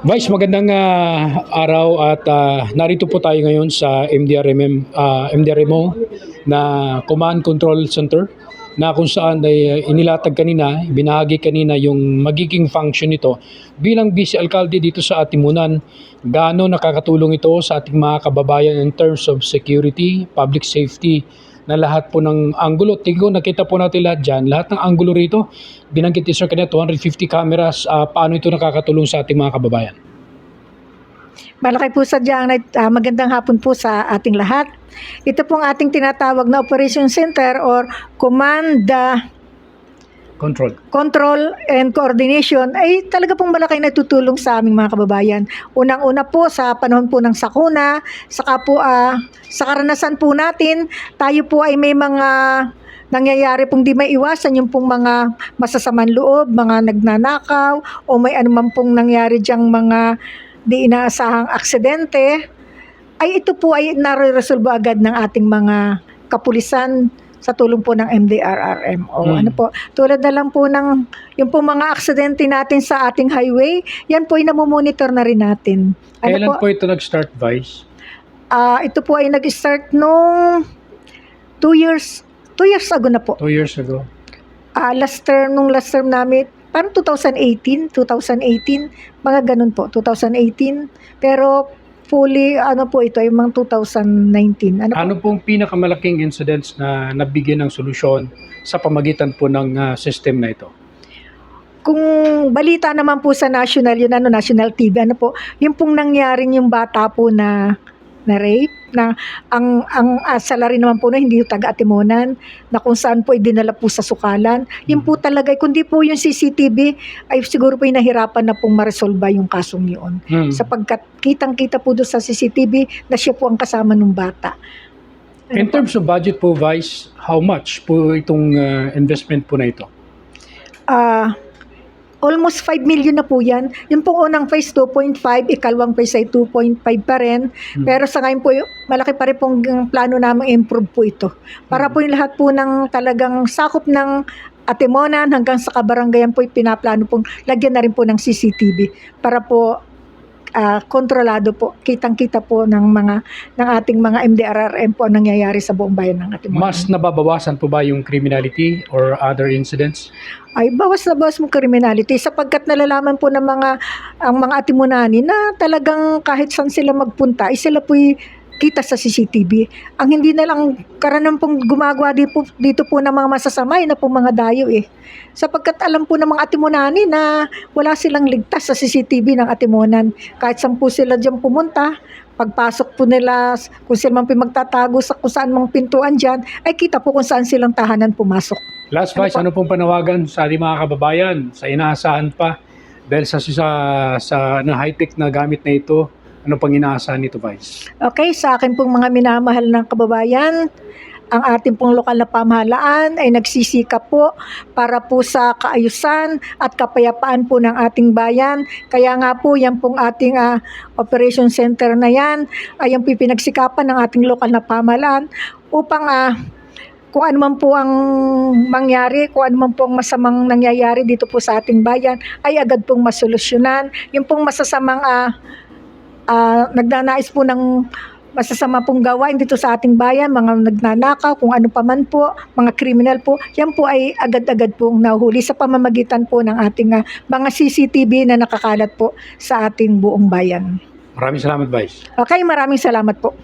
Vice, magandang ah, araw at ah, narito po tayo ngayon sa MDRMM, ah, MDRMO na Command Control Center na kung saan ay inilatag kanina, binahagi kanina yung magiging function nito bilang vice alcalde dito sa Atimunan. Gaano nakakatulong ito sa ating mga kababayan in terms of security, public safety, na lahat po ng anggulo. Tingko, nakita po natin lahat dyan. Lahat ng anggulo rito, binanggit ni Sir kanina, 250 cameras. Ah, paano ito nakakatulong sa ating mga kababayan? Malaki po sa diyang uh, magandang hapon po sa ating lahat. Ito pong ating tinatawag na Operation Center or Command uh, Control. Control and Coordination ay talaga pong malaking natutulong sa aming mga kababayan. Unang-una po sa panahon po ng sakuna, saka po ah, sa karanasan po natin, tayo po ay may mga nangyayari pong di maiwasan yung pong mga masasamang loob, mga nagnanakaw, o may anuman pong nangyari diyang mga di inaasahang aksidente, ay ito po ay nare-resolve agad ng ating mga kapulisan sa tulong po ng MDRRM. O Hmm. ano po, tulad na lang po ng yung po mga aksidente natin sa ating highway, yan po ay namumonitor na rin natin. Ano Kailan po, po ito nag-start, Vice? ah, ito po ay nag-start nung two years, two years ago na po. Two years ago. Ah, last term, nung last term namin, parang 2018, 2018, mga ganun po, 2018. Pero fully, ano po ito, yung mga 2019. Ano po? Ano pong pinakamalaking incidents na nabigyan ng solusyon sa pamagitan po ng ah, system na ito? Kung balita naman po sa national, yun ano, national TV, ano po, yung pong nangyaring yung bata po na na rape, na ang ang uh, salary naman po na hindi yung taga Atimonan, na kung saan po idinala po sa sukalan. Yun po talaga, kundi po yung CCTV, ay siguro po nahirapan na pong maresolba yung kasong yun. Hmm. Sapagkat kitang-kita po doon sa CCTV na siya po ang kasama ng bata. Ano In po? terms of budget po, Vice, how much po itong ah, investment po na ito? Ah, almost 5 million na po yan. Yung pong unang phase 2.5, ikalawang phase ay 2.5 pa rin. Hmm. Pero sa ngayon po, malaki pa rin pong plano namin improve po ito. Para Hmm. po yung lahat po ng talagang sakop ng Atimonan hanggang sa kabarangayan po, pinaplano pong lagyan na rin po ng CCTV para po ah, kontrolado po, kitang-kita po ng mga ng ating mga MDRRM po ang nangyayari sa buong bayan ng Atimonan. Mas nababawasan po ba yung criminality or other incidents? ay bawas na bawas mo criminality sapagkat nalalaman po ng mga ang mga atimunani na talagang kahit saan sila magpunta ay sila po'y kita sa CCTV. Ang hindi na lang karanang pong gumagawa dito, po- dito po ng mga masasama yun na po mga dayo eh. Sapagkat alam po ng mga atimunani na wala silang ligtas sa CCTV ng atimunan. Kahit saan po sila dyan pumunta, pagpasok po nila, kung sila man magtatago sa kung saan mang pintuan dyan, ay kita po kung saan silang tahanan pumasok. Last Ano Vice, po? ano pong panawagan sa ating mga kababayan sa inaasahan pa dahil sa sa, sa na high-tech na gamit na ito, ano pang inaasahan nito, Vice? Okay, sa akin pong mga minamahal ng kababayan, ang ating pong lokal na pamahalaan ay nagsisikap po para po sa kaayusan at kapayapaan po ng ating bayan. Kaya nga po yan pong ating ah, operation center na yan ay yung pinagsikapan ng ating lokal na pamahalaan upang ah, kung ano man po ang mangyari, kung ano man po ang masamang nangyayari dito po sa ating bayan, ay agad pong masolusyonan. Yung pong masasamang ah, ah, nagnanais po ng masasama pong gawain dito sa ating bayan, mga nagnanakaw, kung ano pa man po, mga kriminal po, yan po ay agad-agad pong nahuhuli sa pamamagitan po ng ating ah, mga CCTV na nakakalat po sa ating buong bayan. Maraming salamat, Vice. Okay, maraming salamat po.